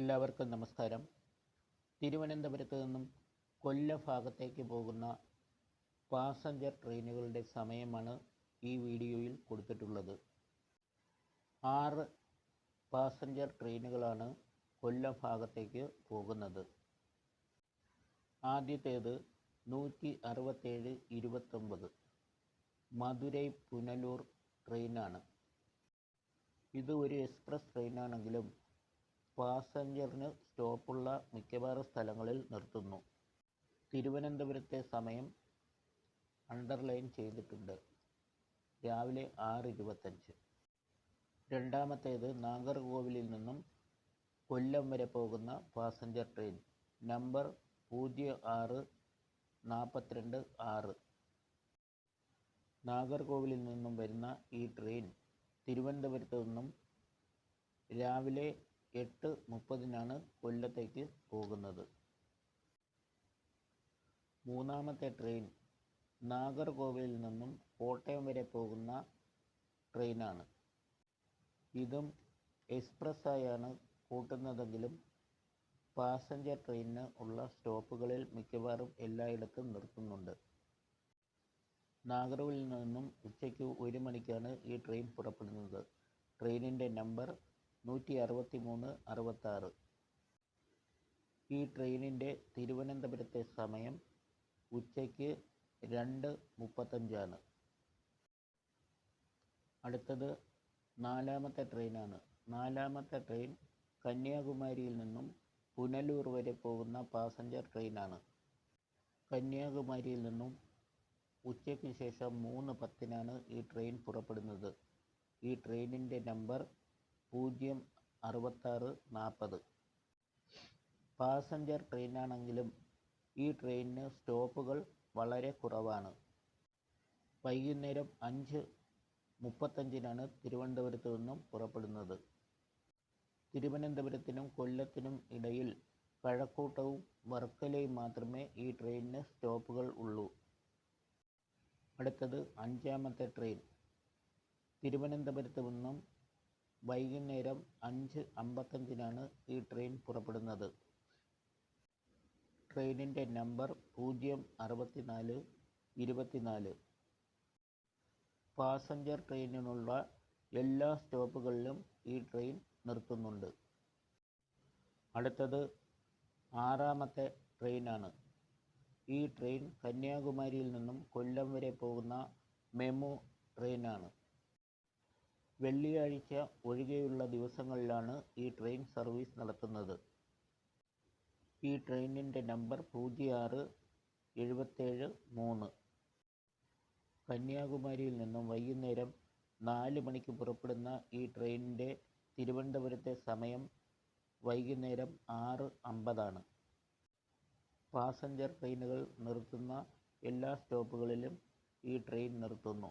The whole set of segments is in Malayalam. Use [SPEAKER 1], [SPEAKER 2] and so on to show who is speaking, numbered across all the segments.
[SPEAKER 1] എല്ലാവർക്കും നമസ്കാരം. തിരുവനന്തപുരത്ത് നിന്നും കൊല്ല ഭാഗത്തേക്ക് പോകുന്ന പാസഞ്ചർ ട്രെയിനുകളുടെ സമയമാണ് ഈ വീഡിയോയിൽ കൊടുത്തിട്ടുള്ളത്. ആറ് പാസഞ്ചർ ട്രെയിനുകളാണ് കൊല്ല ഭാഗത്തേക്ക് പോകുന്നത്. ആദ്യത്തേത് നൂറ്റി അറുപത്തേഴ് ഇരുപത്തൊമ്പത് മധുരൈ പുനലൂർ ട്രെയിനാണ്. ഇത് ഒരു എക്സ്പ്രസ് ട്രെയിനാണെങ്കിലും പാസഞ്ചറിന് സ്റ്റോപ്പുള്ള മിക്കവാറും സ്ഥലങ്ങളിൽ നിർത്തുന്നു. തിരുവനന്തപുരത്തെ സമയം അണ്ടർലൈൻ ചെയ്തിട്ടുണ്ട്. രാവിലെ ആറ് ഇരുപത്തഞ്ച് രണ്ടാമത്തേത് നാഗർകോവിലിൽ നിന്നും കൊല്ലം വരെ പോകുന്ന പാസഞ്ചർ ട്രെയിൻ. നമ്പർ പൂജ്യം ആറ് നാൽപ്പത്തിരണ്ട് ആറ്. നാഗർകോവിലിൽ നിന്നും വരുന്ന ഈ ട്രെയിൻ തിരുവനന്തപുരത്ത് നിന്നും രാവിലെ എട്ട് മുപ്പതിനാണ് കൊല്ലത്തേക്ക് പോകുന്നത്. മൂന്നാമത്തെ ട്രെയിൻ നാഗർകോവിലിൽ നിന്നും കോട്ടയം വരെ പോകുന്ന ട്രെയിനാണ്. ഇതും എക്സ്പ്രസ് ആയാണ് കൂട്ടുന്നതെങ്കിലും പാസഞ്ചർ ട്രെയിനിന് ഉള്ള സ്റ്റോപ്പുകളിൽ മിക്കവാറും എല്ലായിടത്തും നിർത്തുന്നുണ്ട്. നാഗർകോവിലിൽ നിന്നും ഉച്ചയ്ക്ക് ഒരു മണിക്കാണ് ഈ ട്രെയിൻ പുറപ്പെടുന്നത്. ട്രെയിനിന്റെ നമ്പർ നൂറ്റി അറുപത്തി മൂന്ന് അറുപത്താറ്. ഈ ട്രെയിനിന്റെ തിരുവനന്തപുരത്തെ സമയം ഉച്ചയ്ക്ക് രണ്ട് മുപ്പത്തഞ്ചാണ്. അടുത്തത് നാലാമത്തെ ട്രെയിനാണ്. നാലാമത്തെ ട്രെയിൻ കന്യാകുമാരിയിൽ നിന്നും പുനലൂർ വരെ പോകുന്ന പാസഞ്ചർ ട്രെയിനാണ്. കന്യാകുമാരിയിൽ നിന്നും ഉച്ചയ്ക്ക് ശേഷം മൂന്ന് പത്തിനാണ് ഈ ട്രെയിൻ പുറപ്പെടുന്നത്. ഈ ട്രെയിനിന്റെ നമ്പർ പൂജ്യം അറുപത്താറ് നാൽപ്പത് പാസഞ്ചർ ട്രെയിനാണെങ്കിലും ഈ ട്രെയിനിന് സ്റ്റോപ്പുകൾ വളരെ കുറവാണ്. വൈകുന്നേരം അഞ്ച് മുപ്പത്തഞ്ചിനാണ് തിരുവനന്തപുരത്ത് നിന്നും പുറപ്പെടുന്നത്. തിരുവനന്തപുരത്തിനും കൊല്ലത്തിനും ഇടയിൽ കഴക്കൂട്ടവും വർക്കലയും മാത്രമേ ഈ ട്രെയിനിന് സ്റ്റോപ്പുകൾ ഉള്ളൂ. അടുത്തത് അഞ്ചാമത്തെ ട്രെയിൻ. തിരുവനന്തപുരത്ത് നിന്നും വൈകുന്നേരം അഞ്ച് അമ്പത്തഞ്ചിനാണ് ഈ ട്രെയിൻ പുറപ്പെടുന്നത്. ട്രെയിനിന്റെ നമ്പർ പൂജ്യം അറുപത്തിനാല് ഇരുപത്തിനാല്. പാസഞ്ചർ ട്രെയിനിനുള്ള എല്ലാ സ്റ്റോപ്പുകളിലും ഈ ട്രെയിൻ നിർത്തുന്നുണ്ട്. അടുത്തത് ആറാമത്തെ ട്രെയിനാണ്. ഈ ട്രെയിൻ കന്യാകുമാരിയിൽ നിന്നും കൊല്ലം വരെ പോകുന്ന മെമു ട്രെയിനാണ്. വെള്ളിയാഴ്ച ഒഴികെയുള്ള ദിവസങ്ങളിലാണ് ഈ ട്രെയിൻ സർവീസ് നടത്തുന്നത്. ഈ ട്രെയിനിന്റെ നമ്പർ പൂജ്യം ആറ് എഴുപത്തേഴ് മൂന്ന്. കന്യാകുമാരിയിൽ നിന്നും വൈകുന്നേരം നാല് മണിക്ക് പുറപ്പെടുന്ന ഈ ട്രെയിനിന്റെ തിരുവനന്തപുരത്തെ സമയം വൈകുന്നേരം ആറ് അമ്പതാണ്. പാസഞ്ചർ ട്രെയിനുകൾ നിർത്തുന്ന എല്ലാ സ്റ്റോപ്പുകളിലും ഈ ട്രെയിൻ നിർത്തുന്നു.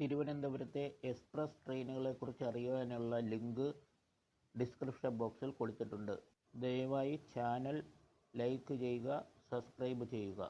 [SPEAKER 1] തിരുവനന്തപുരത്തെ എക്സ്പ്രസ് ട്രെയിനുകളെക്കുറിച്ച് അറിയാനുള്ള ലിങ്ക് ഡിസ്ക്രിപ്ഷൻ ബോക്സിൽ കൊടുത്തിട്ടുണ്ട്. ദയവായി ചാനൽ ലൈക്ക് ചെയ്യുക സബ്സ്ക്രൈബ് ചെയ്യുക.